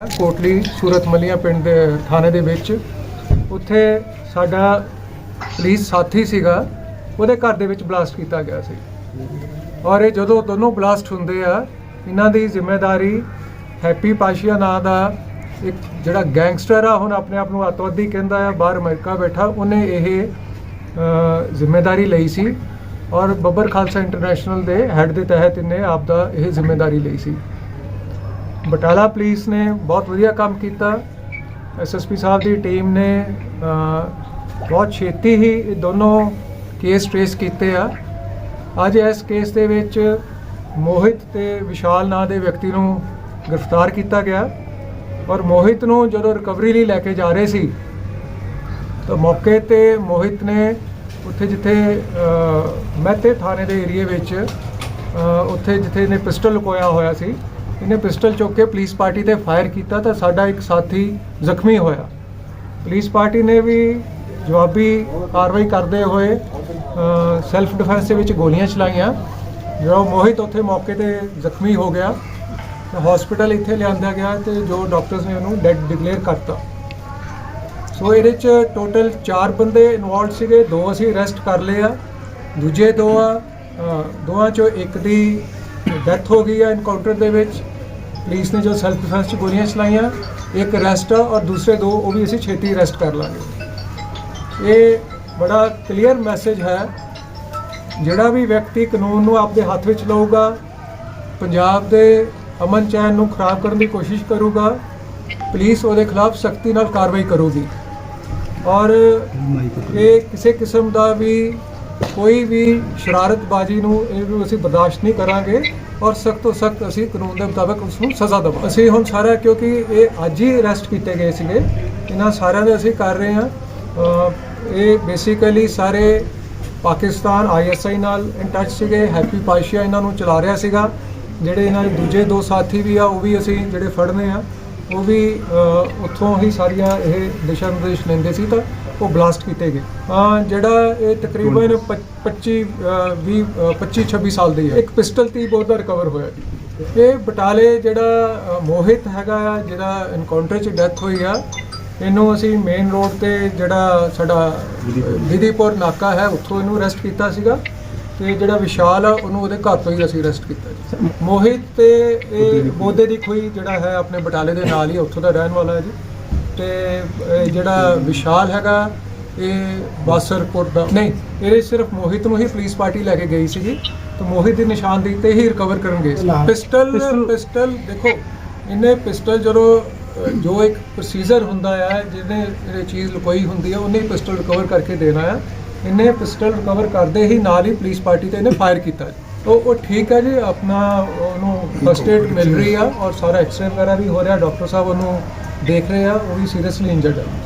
ਕੋਟਲੀ ਸੂਰਤ ਮਲੀਆਂ ਪਿੰਡ ਦੇ ਥਾਣੇ ਦੇ ਵਿੱਚ ਉੱਥੇ ਸਾਡਾ ਪੁਲਿਸ ਸਾਥੀ ਸੀਗਾ ਉਹਦੇ ਘਰ ਦੇ ਵਿੱਚ ਬਲਾਸਟ ਕੀਤਾ ਗਿਆ ਸੀ। ਔਰ ਇਹ ਜਦੋਂ ਦੋਨੋਂ ਬਲਾਸਟ ਹੁੰਦੇ ਆ ਇਹਨਾਂ ਦੀ ਜ਼ਿੰਮੇਵਾਰੀ ਹੈਪੀ ਪਾਸ਼ੀਆ ਨਾਂ ਦਾ ਇੱਕ ਜਿਹੜਾ ਗੈਂਗਸਟਰ ਆ ਹੁਣ ਆਪਣੇ ਆਪ ਨੂੰ ਅੱਤਵਾਦੀ ਕਹਿੰਦਾ ਆ ਬਾਹਰ ਅਮਰੀਕਾ ਬੈਠਾ ਉਹਨੇ ਇਹ ਅ, ਜ਼ਿੰਮੇਵਾਰੀ ਲਈ ਸੀ। ਔਰ ਬੱਬਰ ਖਾਲਸਾ ਇੰਟਰਨੈਸ਼ਨਲ ਦੇ ਹੈੱਡ ਦੇ ਤਹਿਤ ਇਹਨੇ ਆਪ ਦਾ ਇਹ ਜ਼ਿੰਮੇਵਾਰੀ ਲਈ ਸੀ। ਬਟਾਲਾ ਪੁਲਿਸ ਨੇ ਬਹੁਤ ਵਧੀਆ ਕੰਮ ਕੀਤਾ। ਐਸਐਸਪੀ ਸਾਹਿਬ ਦੀ ਟੀਮ ਨੇ ਬਹੁਤ ਛੇਤੀ ਹੀ ਇਹ ਦੋਨੋਂ ਕੇਸ ਟ੍ਰੇਸ ਕੀਤੇ ਆ। ਅੱਜ ਇਸ ਕੇਸ ਦੇ ਵਿੱਚ ਮੋਹਿਤ ਤੇ ਵਿਸ਼ਾਲ ਨਾਂ ਦੇ ਵਿਅਕਤੀ ਨੂੰ ਗ੍ਰਿਫਤਾਰ ਕੀਤਾ ਗਿਆ। ਔਰ ਮੋਹਿਤ ਨੂੰ ਜਦੋਂ ਰਿਕਵਰੀ ਲਈ ਲੈ ਕੇ ਜਾ ਰਹੇ ਸੀ ਤਾਂ ਮੌਕੇ ਤੇ ਮੋਹਿਤ ਨੇ ਉੱਥੇ ਜਿੱਥੇ ਅ, ਮਹਿਤੇ ਥਾਣੇ ਦੇ ਏਰੀਏ ਵਿੱਚ ਉੱਥੇ ਜਿੱਥੇ ਇਹਨੇ ਪਿਸਟਲ ਲੁਕੋਇਆ ਹੋਇਆ ਸੀ ਇਹਨੇ ਪਿਸਟਲ ਚੁੱਕ ਕੇ ਪੁਲਿਸ ਪਾਰਟੀ ਤੇ ਫਾਇਰ ਕੀਤਾ ਤਾਂ ਸਾਡਾ ਇੱਕ ਸਾਥੀ ਜ਼ਖਮੀ ਹੋਇਆ। ਪੁਲਿਸ ਪਾਰਟੀ ਨੇ ਵੀ ਜਵਾਬੀ ਕਾਰਵਾਈ ਕਰਦੇ ਹੋਏ ਸੈਲਫ ਡਿਫੈਂਸ ਦੇ ਵਿੱਚ ਗੋਲੀਆਂ ਚਲਾਈਆਂ। ਜਿਹੜਾ ਮੋਹਿਤ ਉੱਥੇ ਮੌਕੇ ਤੇ ਜ਼ਖਮੀ ਹੋ ਗਿਆ। ਤੇ ਹਸਪੀਟਲ ਇੱਥੇ ਲਿਆਂਦਾ ਗਿਆ ਤੇ ਜੋ ਡਾਕਟਰਸ ਨੇ ਉਹਨੂੰ ਡੈਡ ਡਿਕਲੇਅਰ ਕਰਤਾ। ਸੋ ਇਹਦੇ ਚ ਟੋਟਲ 4 ਬੰਦੇ ਇਨਵੋਲਡ ਸੀਗੇ ਦੋ ਅਸੀਂ ਅਰੈਸਟ ਕਰ ਲਏ ਆ। ਦੂਜੇ ਦੋ ਆ ਅ, ਦੋਵਾਂ ਚੋਂ ਇੱਕ ਦੀ ਡੈਥ ਹੋ ਗਈ ਆ ਇਨਕਾਊਂਟਰ ਦੇ ਵਿੱਚ। ਪੁਲਿਸ ਨੇ ਜੋ ਸੈਲਫ ਡਿਫੈਂਸ ਚ ਗੋਲੀਆਂ ਚਲਾਈਆਂ, ਇੱਕ ਅਰੈਸਟ ਆ ਔਰ ਦੂਸਰੇ ਦੋ, ਉਹ ਵੀ ਅਸੀਂ ਛੇਤੀ ਅਰੈਸਟ ਕਰ ਲਾਂਗੇ। ਇਹ ਬੜਾ ਕਲੀਅਰ ਮੈਸੇਜ ਹੈ। ਜਿਹੜਾ ਵੀ ਵਿਅਕਤੀ ਕਾਨੂੰਨ ਨੂੰ ਆਪਦੇ ਹੱਥ ਵਿੱਚ ਲਊਗਾ, ਪੰਜਾਬ ਦੇ ਅਮਨ ਚੈਨ ਨੂੰ ਖਰਾਬ ਕਰਨ ਦੀ ਕੋਸ਼ਿਸ਼ ਕਰੂਗਾ, ਪੁਲਿਸ ਉਹਦੇ ਖਿਲਾਫ ਸਖਤੀ ਨਾਲ ਕਾਰਵਾਈ ਕਰੂਗੀ। ਔਰ ਇਹ ਕਿਸੇ ਕਿਸਮ ਦਾ ਵੀ ਕੋਈ ਵੀ ਸ਼ਰਾਰਤਬਾਜ਼ੀ ਨੂੰ ਇਹ ਨੂੰ ਅਸੀਂ ਬਰਦਾਸ਼ਤ ਨਹੀਂ ਕਰਾਂਗੇ ਔਰ ਸਖਤ ਤੋਂ ਸਖਤ ਅਸੀਂ ਕਾਨੂੰਨ ਦੇ ਮੁਤਾਬਕ ਉਸ ਨੂੰ ਸਜ਼ਾ ਦੇਵਾਂਗੇ। ਅਸੀਂ ਹੁਣ ਸਾਰਾ ਕਿਉਂਕਿ ਇਹ ਅੱਜ ਹੀ ਅਰੈਸਟ ਕੀਤੇ ਗਏ ਸੀਗੇ, ਇਹਨਾਂ ਸਾਰਿਆਂ ਦੇ ਅਸੀਂ ਕਰ ਰਹੇ ਹਾਂ। ਇਹ ਬੇਸਿਕਲੀ ਸਾਰੇ ਪਾਕਿਸਤਾਨ ਆਈਐਸਆਈ ਨਾਲ ਇਨ ਟੱਚ ਸੀਗੇ, ਹੈਪੀ ਪਾਸ਼ੀਆ ਇਹਨਾਂ ਨੂੰ ਚਲਾ ਰਿਹਾ ਸੀਗਾ, ਜਿਹੜੇ ਇਹਨਾਂ ਦੇ ਦੂਜੇ ਦੋ ਸਾਥੀ ਵੀ ਆ, ਉਹ ਵੀ ਅਸੀਂ ਜਿਹੜੇ ਫੜਨੇ ਆ, ਉਹ ਵੀ ਉੱਥੋਂ ਹੀ ਸਾਰੀਆਂ ਇਹ ਦਿਸ਼ਾ ਨਿਰਦੇਸ਼ ਲੈਂਦੇ ਸੀ ਤਾਂ ਉਹ ਬਲਾਸਟ ਕੀਤੇ ਗਏ। ਹਾਂ ਜਿਹੜਾ ਇਹ ਤਕਰੀਬਨ 25 20 25 26 ਸਾਲ ਦੀ ਹੈ। ਇੱਕ ਪਿਸਟਲ ਤੀ ਬਹੁਤ ਦਾ ਰਿਕਵਰ ਹੋਇਆ ਜੀ। ਇਹ ਬਟਾਲੇ ਜਿਹੜਾ ਅ, ਮੋਹਿਤ ਹੈਗਾ ਆ, ਜਿਹੜਾ ਐਨਕਾਊਂਟਰ 'ਚ ਡੈਥ ਹੋਈ ਆ ਇਹਨੂੰ ਅਸੀਂ ਮੇਨ ਰੋਡ ਤੇ ਜਿਹੜਾ ਸਾਡਾ ਵਿਧੀਪੁਰ। ਨਾਕਾ ਹੈ ਉੱਥੋਂ ਇਹਨੂੰ ਅਰੈਸਟ ਕੀਤਾ ਸੀਗਾ। ਤੇ ਜਿਹੜਾ ਵਿਸ਼ਾਲ ਆ ਉਹਨੂੰ ਉਹਦੇ ਘਰ ਤੋਂ ਹੀ ਅਸੀਂ ਅਰੈਸਟ ਕੀਤਾ ਜੀ। ਮੋਹਿਤ ਤੇ ਇਹ ਬੋਦੇ ਦੀ ਖੋਈ ਜਿਹੜਾ ਹੈ ਆਪਣੇ ਬਟਾਲੇ ਦੇ ਨਾਲ ਹੀ ਉੱਥੋਂ ਦਾ ਰਹਿਣ ਵਾਲਾ ਹੈ ਜੀ। ਤੇ ਇਹ ਜਿਹੜਾ ਵਿਸ਼ਾਲ ਹੈਗਾ ਇਹ ਬਾਸਰਪੁਰ ਦਾ ਨਹੀਂ ਇਹ ਸਿਰਫ ਮੋਹਿਤ ਨੂੰ ਹੀ ਪੁਲਿਸ ਪਾਰਟੀ ਲੈ ਕੇ ਗਈ ਸੀਗੀ ਤੇ ਮੋਹਿਤ ਦੀ ਨਿਸ਼ਾਨਦੇਹੀ ਤੇ ਹੀ ਰਿਕਵਰ ਕਰਨ ਗਏ ਸੀ। ਪਿਸਟਲ ਪਿਸਟਲ ਦੇਖੋ ਇਹਨੇ ਪਿਸਟਲ ਜਦੋਂ ਜੋ ਇੱਕ ਪ੍ਰੋਸੀਜਰ ਹੁੰਦਾ ਹੈ ਜਿਹਨੇ ਇਹ ਚੀਜ਼ ਲੁਕੋਈ ਹੁੰਦੀ ਹੈ ਉਹਨੇ ਪਿਸਟਲ ਰਿਕਵਰ ਕਰਕੇ ਦੇਣਾ ਹੈ ਇਹਨੇ ਪਿਸਟਲ ਰਿਕਵਰ ਕਰਦੇ ਹੀ ਨਾਲ ਹੀ ਪੁਲਿਸ ਪਾਰਟੀ ਤੇ ਇਹਨੇ ਫਾਇਰ ਕੀਤਾ ਉਹ ਉਹ ਠੀਕ ਹੈ ਜੀ ਆਪਣਾ ਉਹਨੂੰ ਫਸਟ ਏਡ ਮਿਲ ਰਹੀ ਆ ਔਰ ਸਾਰਾ ਐਕਸਰੇ ਵਗੈਰਾ ਵੀ ਹੋ ਰਿਹਾ ਡਾਕਟਰ ਸਾਹਿਬ ਉਹਨੂੰ ਦੇਖ ਰਹੇ ਆ ਉਹ ਵੀ ਸੀਰੀਅਸਲੀ ਇੰਜਰਡ ਹੈ